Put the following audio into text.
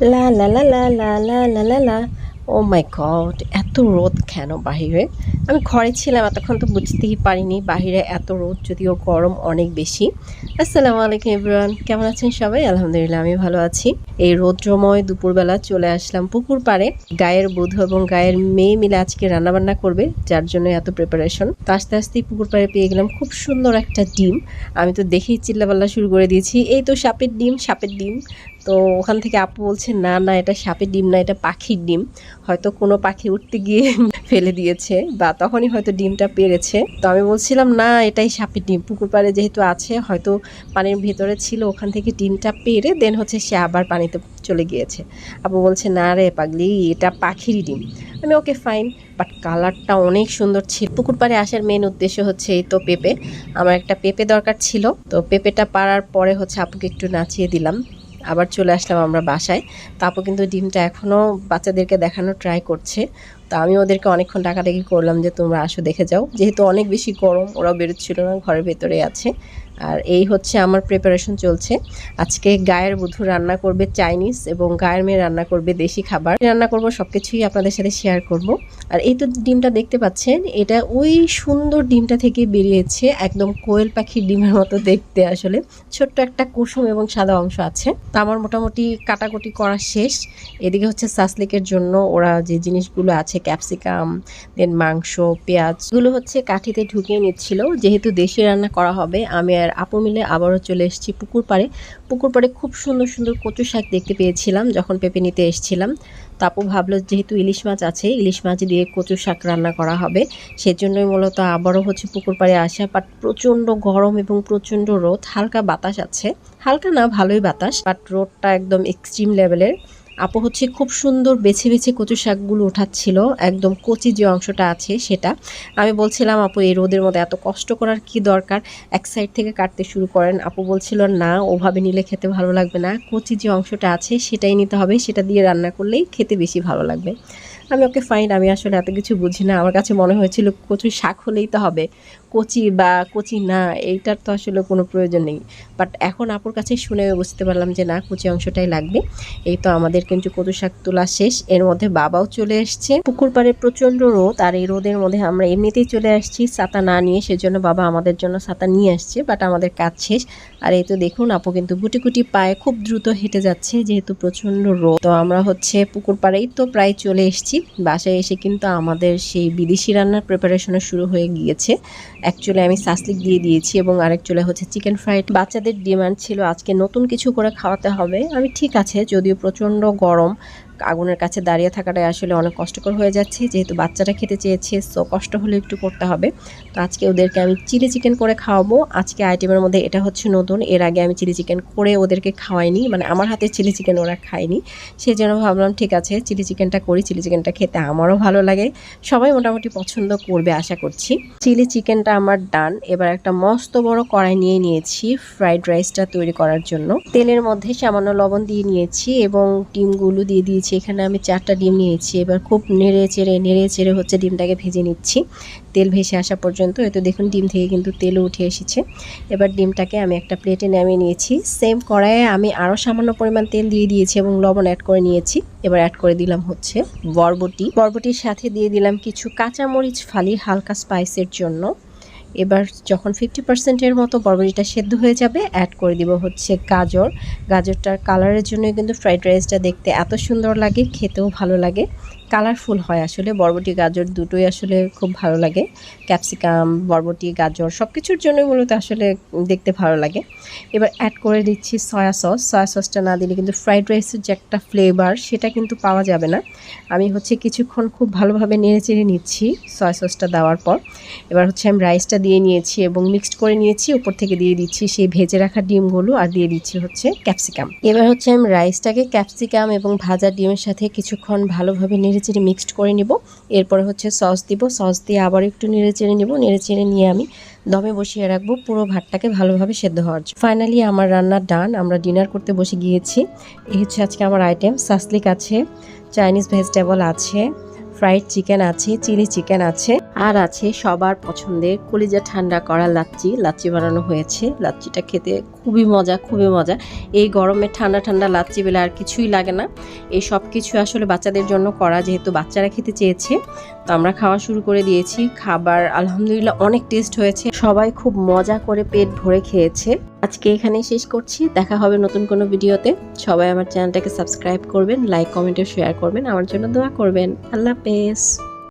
লা লা লা লা লা ও মাই গড এত রোদ কেন বাহিরে? আমি ঘরে ছিলাম, এতক্ষণ তো বুঝতেই পারিনি বাহিরে এত রোদ, যদিও গরম অনেক বেশি। আসসালামু আলাইকুম ইব্রান কেমন আছেন সবাই? আলহামদুলিল্লাহ, আমি ভালো আছি। এই রৌদ্রময় দুপুরবেলা চলে আসলাম পুকুর পাড়ে। গায়ের বধূ এবং গায়ের মেয়ে মিলে আজকে রান্নাবান্না করবে, যার জন্য এত প্রিপারেশন তো আস্তে আস্তেই পুকুর পাড়ে পেয়ে গেলাম খুব সুন্দর একটা ডিম। আমি তো দেখেই চিল্লাপাল্লা শুরু করে দিয়েছি। এই তো সাপের ডিম সাপের ডিম। তো ওখান থেকে আপু বলছে, না না, এটা সাপের ডিম না, এটা পাখির ডিম। হয়তো কোনো পাখি উঠতে গিয়ে ফেলে দিয়েছে বা তখনই হয়তো ডিমটা পেরেছে। তো আমি বলছিলাম, না, এটাই সাপের ডিম, পুকুর পাড়ে যেহেতু আছে, হয়তো পানির ভেতরে ছিল, ওখান থেকে ডিমটা পেরে দেন হচ্ছে সে আবার পানিতে চলে গিয়েছে। আপু বলছে, না রে পাগলি, এটা পাখিরই ডিম। আমি, ওকে, ফাইন। বাট কালারটা অনেক সুন্দর ছিল। পুকুর পাড়ে আসার মেন উদ্দেশ্য হচ্ছে, এই তো পেঁপে। আমার একটা পেঁপে দরকার ছিল। তো পেঁপেটা পাড়ার পরে হচ্ছে আপুকে একটু নাচিয়ে দিলাম। আবার চলে আসলাম আমরা বাসায়। তাপও কিন্তু ডিমটা এখনও বাচ্চাদেরকে দেখানো ট্রাই করছে। তো আমি ওদেরকে অনেকক্ষণ টাকাটাকি করলাম যে তোমরা আসো দেখে যাও। যেহেতু অনেক বেশি গরম, ওরাও বেরোচ্ছিল না, ঘরের ভেতরে আছে। আর এই হচ্ছে আমার প্রিপারেশন চলছে। আজকে গায়ের বধূ রান্না করবে চাইনিজ এবং গায়ের মেয়ে রান্না করবে দেশি খাবার। রান্না করব সব কিছুই আপনাদের সাথে শেয়ার করব। আর এই তো ডিমটা দেখতে পাচ্ছেন, এটা ওই সুন্দর ডিমটা থেকে বেরিয়েছে একদম কোয়েল পাখির ডিমের মতো দেখতে আসলে। ছোট্ট একটা কুসুম এবং সাদা অংশ আছে। তো আমার মোটামুটি কাটাকুটি করা শেষ। এদিকে হচ্ছে সাসলিকের জন্য ওরা যে জিনিসগুলো আছে ক্যাপসিকাম দেন মাংস, পেঁয়াজ, এগুলো হচ্ছে কাঠিতে ঢুকিয়ে নিচ্ছিল। যেহেতু দেশি রান্না করা হবে, আমি আর আপু মিলে আবারও চলে এসেছি পুকুর পাড়ে। পুকুর পাড়ে খুব সুন্দর সুন্দর কচু শাক দেখতে পেয়েছিলাম যখন পেঁপে নিতে এসেছিলাম। তো আপু ভাবলো যেহেতু ইলিশ মাছ আছে, ইলিশ মাছ দিয়ে কচু শাক রান্না করা হবে, সেজন্যই মূলত আবারও হচ্ছে পুকুর পাড়ে আসা। বাট প্রচণ্ড গরম এবং প্রচণ্ড রোদ, হালকা বাতাস আছে। হালকা না, ভালোই বাতাস, বাট রোদটা একদম এক্সট্রিম লেভেলের আপু হচ্ছে খুব সুন্দর বেছে বেছে কচু শাকগুলো ওঠাচ্ছিল। একদম কচি যে অংশটা আছে সেটা। আমি বলছিলাম, আপু, এই রোদের মধ্যে এত কষ্ট করার কি দরকার? এক সাইড থেকে কাটতে শুরু করেন। আপু বলছিল, না, ওভাবে নিলে খেতে ভালো লাগবে না। কচি যে অংশটা আছে সেটাই নিতে হবে। সেটা দিয়ে রান্না করলেই খেতে বেশি ভালো লাগবে। আমি ওকে ফাইন আমি আসলে এত কিছু বুঝি না। আমার কাছে মনে হয়েছিল, কচুর শাক হলেই তো হবে। কচি বা কচি না, এইটার তো আসলে কোনো প্রয়োজন নেই। বাট এখন আপুর কাছে শুনে বুঝতে পারলাম যে, না, কচি অংশটাই লাগবে। এই তো আমাদের কিন্তু কচু শাক তোলা শেষ। এর মধ্যে বাবাও চলে এসছে। পুকুর পাড়ে প্রচণ্ড রোদ, আর এই রোদের মধ্যে আমরা এমনিতেই চলে আসছি। ছাতা না নিয়ে সেজন্য বাবা আমাদের জন্য ছাতা নিয়ে আসছে বাট আমাদের কাজ শেষ। আর এই তো দেখুন, আপু কিন্তু গুটি গুটি পায়ে খুব দ্রুত হেঁটে যাচ্ছে, যেহেতু প্রচণ্ড রোদ। তো আমরা হচ্ছে পুকুর পাড়েই তো প্রায় চলে এসেছি। বাসায় এসে কিন্তু আমাদের সেই বিদেশি রান্নার প্রিপারেশনও শুরু হয়ে গিয়েছে। এক চুলে আমি সাসলিক দিয়ে দিয়েছি এবং আরেক চুলে হচ্ছে চিকেন ফ্রাইড বাচ্চাদের ডিমান্ড ছিল আজকে নতুন কিছু করে খাওয়াতে হবে। আমি ঠিক আছে, যদিও প্রচণ্ড গরম আগুনের কাছে দাঁড়িয়ে থাকাটাই আসলে অনেক কষ্টকর হয়ে যাচ্ছে। যেহেতু বাচ্চারা খেতে চেয়েছে সো কষ্ট হলে একটু করতে হবে। তো আজকে ওদেরকে আমি চিলি চিকেন করে খাওয়াবো। আজকে আইটেমের মধ্যে এটা হচ্ছে নতুন। এর আগে আমি চিলি চিকেন করে ওদেরকে খাওয়াইনি। মানে আমার হাতে চিলি চিকেন ওরা খায়নি। সেই জন্য ভাবলাম, ঠিক আছে, চিলি চিকেনটা করি, চিলি চিকেনটা খেতে আমারও ভালো লাগে। সবাই মোটামুটি পছন্দ করবে আশা করছি। চিলি চিকেনটা আমার ডান। এবার একটা মস্ত বড় কড়াই নিয়ে নিয়েছি ফ্রাইড রাইসটা তৈরি করার জন্য। তেলের মধ্যে সামান্য লবণ দিয়ে নিয়েছি এবং ডিমগুলো দিয়ে দিয়েছি এখানে আমি চারটা ডিম নিয়েছি। এবার খুব নেড়ে চেড়ে নেড়ে চেড়ে হচ্ছে ডিমটাকে ভেজে নিচ্ছি। তেল ভেসে আসা পর্যন্ত। এতো দেখুন, ডিম থেকে কিন্তু তেলও উঠে এসেছে। এবার ডিমটাকে আমি একটা প্লেটে নামিয়ে নিয়েছি। সেম কড়াইয়ে আমি আরও সামান্য পরিমাণ তেল দিয়ে দিয়েছি এবং লবণ অ্যাড করে নিয়েছি। এবার অ্যাড করে দিলাম হচ্ছে বরবটি। বরবটির সাথে দিয়ে দিলাম কিছু কাঁচামরিচ ফালি হালকা স্পাইসের জন্য। এবার যখন ফিফটি পার্সেন্টের মতো বরবটিটা সেদ্ধ হয়ে যাবে অ্যাড করে দিব হচ্ছে গাজর। গাজরটার কালারের জন্য কিন্তু ফ্রাইড রাইসটা দেখতে এত সুন্দর লাগে, খেতেও ভালো লাগে। কালারফুল হয় আসলে, বরবটি, গাজর দুটোই আসলে খুব ভালো লাগে। ক্যাপসিকাম, বরবটি, গাজর সব কিছুর জন্যই মূলত আসলে দেখতে ভালো লাগে। এবার অ্যাড করে দিচ্ছি সয়া সস সয়া সসটা না দিলে কিন্তু ফ্রাইড রাইসের যে একটা ফ্লেভার সেটা কিন্তু পাওয়া যাবে না। আমি হচ্ছে কিছুক্ষণ খুব ভালোভাবে নেড়ে চেড়ে নিচ্ছি সয়া সসটা দেওয়ার পর। এবার হচ্ছে আমি রাইসটা দিয়ে নিয়েছি এবং মিক্সড করে নিয়েছি। উপর থেকে দিয়ে দিচ্ছি সেই ভেজে রাখা ডিমগুলো আর দিয়ে দিচ্ছি হচ্ছে ক্যাপসিকাম। এবার হচ্ছে আমি রাইসটাকে ক্যাপসিকাম এবং ভাজা ডিমের সাথে কিছুক্ষণ ভালোভাবে নেড়ে চেড়ে মিক্সড করে নিব। এরপরে হচ্ছে সস দিব। সস দিয়ে আবার একটু নেড়ে চেড়ে নিব। নেড়ে চেড়ে নিয়ে আমি দমে বসিয়ে রাখব পুরো ভাতটাকে ভালোভাবে সেদ্ধ হওয়ার জন্য। ফাইনালি আমার রান্না ডান আমরা ডিনার করতে বসে গিয়েছি। এই হচ্ছে আজকে আমার আইটেম সাসলিক আছে চাইনিজ ভেজিটেবল আছে ফ্রাইড চিকেন আছে চিলি চিকেন আছে, আর আছে সবার পছন্দের কলিজা ঠান্ডা করা লাচ্চি। লাচ্চি বানানো হয়েছে। লাচ্চিটা খেতে খুবই মজা খুবই মজা। এই গরমে ঠান্ডা ঠান্ডা লাচ্ছি বেলা আর কিছুই লাগে না। এই সব কিছু আসলে বাচ্চাদের জন্য করা, যেহেতু বাচ্চারা খেতে চেয়েছে, তো আমরা খাওয়া শুরু করে দিয়েছি। খাবার আলহামদুলিল্লাহ অনেক টেস্ট হয়েছে। সবাই খুব মজা করে পেট ভরে খেয়েছে। আজকে এখানেই শেষ করছি। দেখা হবে নতুন কোনো ভিডিওতে। সবাই আমার চ্যানেলটাকে সাবস্ক্রাইব করবেন লাইক কমেন্ট শেয়ার করবেন। আমার জন্য দোয়া করবেন। আল্লাহ হাফেজ।